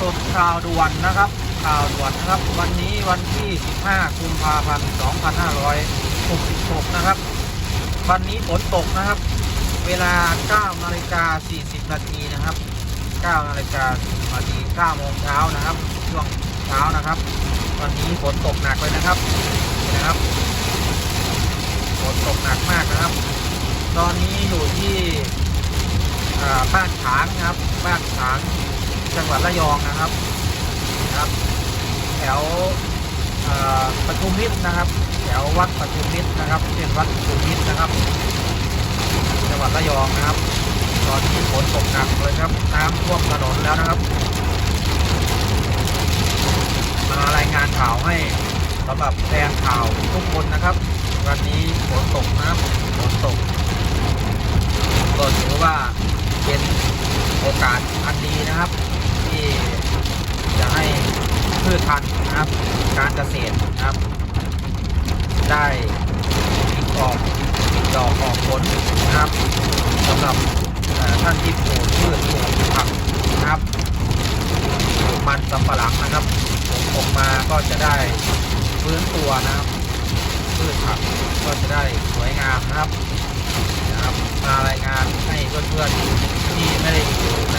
สดข่าวด่วนนะครับ ข่าวด่วนนะครับ วันนี้วันที่ 15 กุมภาพันธ์ 2566 นะครับ วันนี้ฝนตกนะครับ เวลา 9 นาฬิกา 40 นาทีนะครับ 9 นาฬิกา40นาที9โมงเช้านะครับ ช่วงเช้านะครับ วันนี้ฝนตกหนักเลยนะครับนะครับ ฝนตกหนักมากนะครับ ตอนนี้อยู่ที่บ้านฉางนะครับ บ้านฉาง จังหวัดระยองนะครับนะครับ แถวปทุมมิตรนะครับ แถววัดปทุมมิตรนะครับเป็นวัดปทุมมิตรนะครับ จังหวัดระยองนะครับ ตอนนี้ฝนตกหนักเลยครับ น้ำท่วมถนนแล้วนะครับมารายงานข่าวให้สำหรับแฟนข่าวทุกคนนะครับ วันนี้ฝนตกนะครับฝนตกก็ถือว่าเป็นโอกาสอันดีนะครับ ที่จะให้พืชพันธุ์นะครับ การเกษตรนะครับ ได้ติดออกดอกออกผลนะครับสำหรับท่านที่ปลูกพืชปลูกผักนะครับปลูกมันสำปะหลังนะครับผมออกมาก็จะได้ฟื้นตัวนะครับพืชผักก็จะได้สวยงามนะครับนะครับมารายงานให้เพื่อนๆที่ไม่ได้อยู่ใน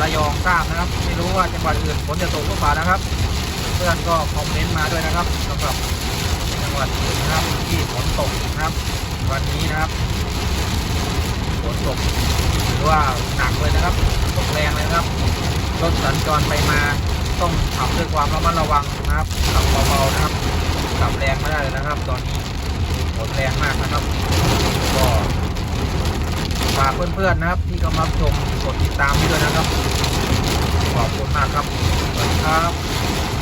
ระยองทราบนะครับ ไม่รู้ว่าจังหวัดอื่นฝนจะตกหรือเปล่านะครับ เพื่อนก็คอมเมนต์มาด้วยนะครับสำหรับจังหวัดอื่นนะครับที่ฝนตกนะครับ วันนี้นะครับฝนตกถือว่าหนักเลยนะครับตกแรงเลยนะครับรถสัญจรไปมาต้องขับด้วยความระมัดระวังนะครับขับเบาๆนะครับขับแรงไม่ได้เลยนะครับ ตอนนี้ฝนแรงมากนะครับก็ ฝากเพื่อนๆนะครับ ที่กำลังชมกดติดตามด้วยนะครับ ขอบคุณมากครับสวัสดีครับ